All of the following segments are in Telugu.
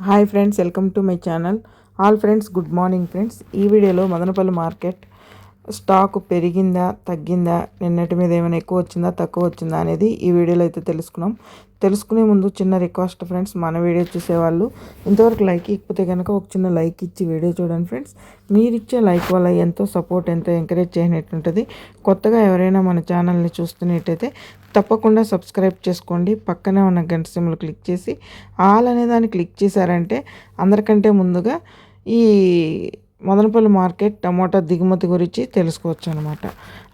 Hi friends welcome to my channel all friends good morning friends ఈ వీడియోలో మదనపల్లి మార్కెట్ స్టాక్ పెరిగిందా తగ్గిందా నిన్నటి మీద ఏమైనా ఎక్కువ వచ్చిందా తక్కువ వచ్చిందా అనేది ఈ వీడియోలో అయితే తెలుసుకున్నాం. తెలుసుకునే ముందు చిన్న రిక్వెస్ట్ ఫ్రెండ్స్ మన వీడియో చూసేవాళ్ళు ఇంతవరకు లైక్ ఇకపోతే కనుక ఒక చిన్న లైక్ ఇచ్చి వీడియో చూడండి ఫ్రెండ్స్. మీరు ఇచ్చే లైక్ వల్ల ఎంతో సపోర్ట్ ఎంతో ఎంకరేజ్ చేయనట్టుంటుంది కొత్తగా ఎవరైనా మన ఛానల్ని చూస్తున్నట్టయితే తప్పకుండా సబ్స్క్రైబ్ చేసుకోండి. పక్కనే ఉన్న గంట సిమ్లు క్లిక్ చేసి ఆల్ అనే దాన్ని క్లిక్ చేశారంటే అందరికంటే ముందుగా ఈ మదనపల్లి మార్కెట్ టమోటా దిగుమతి గురించి తెలుసుకోవచ్చు అనమాట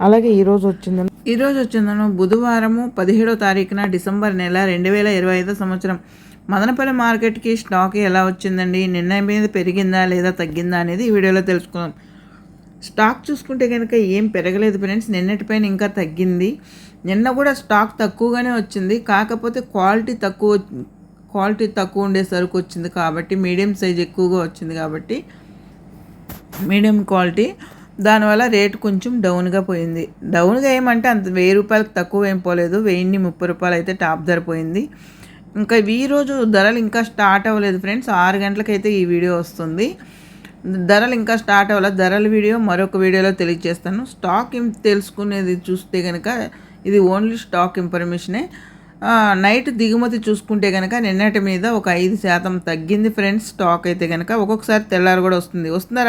అలాగే ఈరోజు వచ్చిందని ఈరోజు వచ్చిందను బుధవారము పదిహేడో తారీఖున డిసెంబర్ నెల రెండు వేల ఇరవై ఐదో సంవత్సరం. మదనపల్లి మార్కెట్కి స్టాక్ ఎలా వచ్చిందండి? నిన్న మీద పెరిగిందా లేదా తగ్గిందా అనేది ఈ వీడియోలో తెలుసుకుందాం. స్టాక్ చూసుకుంటే కనుక ఏం పెరగలేదు ఫ్రెండ్స్. నిన్నటిపైన ఇంకా తగ్గింది. నిన్న కూడా స్టాక్ తక్కువగానే వచ్చింది. కాకపోతే క్వాలిటీ తక్కువ క్వాలిటీ తక్కువ ఉండే సరుకు వచ్చింది కాబట్టి మీడియం సైజ్ ఎక్కువగా వచ్చింది కాబట్టి మీడియం క్వాలిటీ. దానివల్ల రేటు కొంచెం డౌన్గా పోయింది. డౌన్గా ఏమంటే అంత వెయ్యి రూపాయలకు తక్కువ ఏం పోలేదు. వెయ్యిన్ని ముప్పై రూపాయలు అయితే టాప్ ధర పోయింది. ఇంకా ఈరోజు ధరలు ఇంకా స్టార్ట్ అవ్వలేదు ఫ్రెండ్స్. ఆరు గంటలకైతే ఈ వీడియో వస్తుంది. ధరలు ఇంకా స్టార్ట్ అవ్వలేదు ధరల వీడియో మరొక వీడియోలో తెలియజేస్తాను. స్టాక్ తెలుసుకునేది చూస్తే కనుక ఇది ఓన్లీ స్టాక్ ఇన్ఫర్మేషనే. నైట్ దిగుమతి చూసుకుంటే కనుక నిన్నటి మీద ఒక ఐదు శాతం తగ్గింది ఫ్రెండ్స్. స్టాక్ అయితే కనుక ఒక్కొక్కసారి తెల్లారు కూడా వస్తుంది. వస్తున్నారా